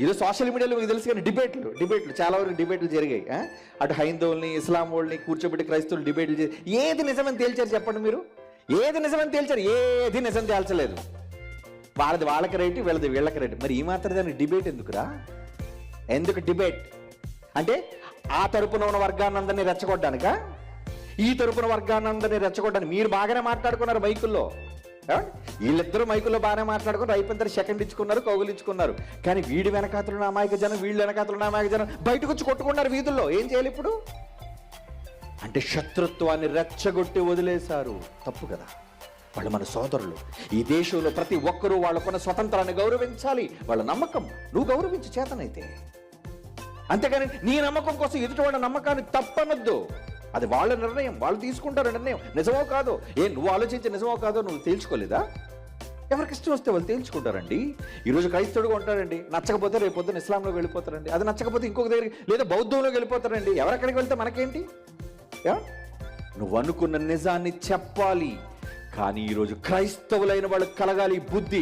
ఇది సోషల్ మీడియాలో మీకు తెలుసు కానీ డిబేట్లు డిబేట్లు చాలా వరకు డిబేట్లు జరిగాయి అటు హైందవుల్ని ఇస్లాం వాళ్ళని కూర్చోబెట్టి క్రైస్తవులు డిబేట్లు చేసి ఏది నిజమని తేల్చారు చెప్పండి మీరు? ఏది నిజమని తేల్చారు? ఏది నిజం తేల్చలేదు. వాళ్ళది వాళ్ళకి రైట్ వీళ్ళది వీళ్ళకి రైట్. మరి ఈ మాత్రం దానికి డిబేట్ ఎందుకురా? ఎందుకు డిబేట్? అంటే ఆ తరపున ఉన్న వర్గానందరినీ రెచ్చగొట్టడానిక? ఈ తరపున వర్గానందరినీ రెచ్చగొట్టడానికి మీరు బాగానే మాట్లాడుకున్నారు బైకుల్లో. వీళ్ళిద్దరూ మైకుల్లో బాగానే మాట్లాడుకుని రైపంతరు సెకండ్ ఇచ్చుకున్నారు కౌగులించుకున్నారు కానీ వీడి వెనకాతలు అమాయక జనం వీళ్ళు వెనకాతలు అమాయక జనం బయటకు వచ్చి కొట్టుకున్నారు వీధుల్లో. ఏం చేయాలి ఇప్పుడు? అంటే శత్రుత్వాన్ని రెచ్చగొట్టి వదిలేశారు. తప్పు కదా. వాళ్ళు మన సోదరులు. ఈ దేశంలో ప్రతి ఒక్కరూ వాళ్ళకున్న స్వతంత్రాన్ని గౌరవించాలి. వాళ్ళ నమ్మకం. నువ్వు గౌరవించి చేతనైతే. అంతేగాని నీ నమ్మకం కోసం ఎదుటి వాళ్ళ నమ్మకాన్ని తప్పనొద్దు. అది వాళ్ళ నిర్ణయం వాళ్ళు తీసుకుంటారు నిర్ణయం. నిజమో కాదో? ఏ నువ్వు ఆలోచించి నిజమో కాదో నువ్వు తేల్చుకోలేదా? ఎవరికి ఇష్టం వస్తే వాళ్ళు తేల్చుకుంటారండి. ఈరోజు క్రైస్తవుడుగా ఉంటారండి నచ్చకపోతే రేపు పొద్దున్న ఇస్లాంలోకి వెళ్ళిపోతారండి. అది నచ్చకపోతే ఇంకొక దగ్గరికి లేదా బౌద్ధంలోకి వెళ్ళిపోతారండి. ఎవరెక్కడికి వెళ్తే మనకేంటి? యా? నువ్వు అనుకున్న నిజాన్ని చెప్పాలి. కానీ ఈరోజు క్రైస్తవులైన వాళ్ళు కలగాలి. బుద్ధి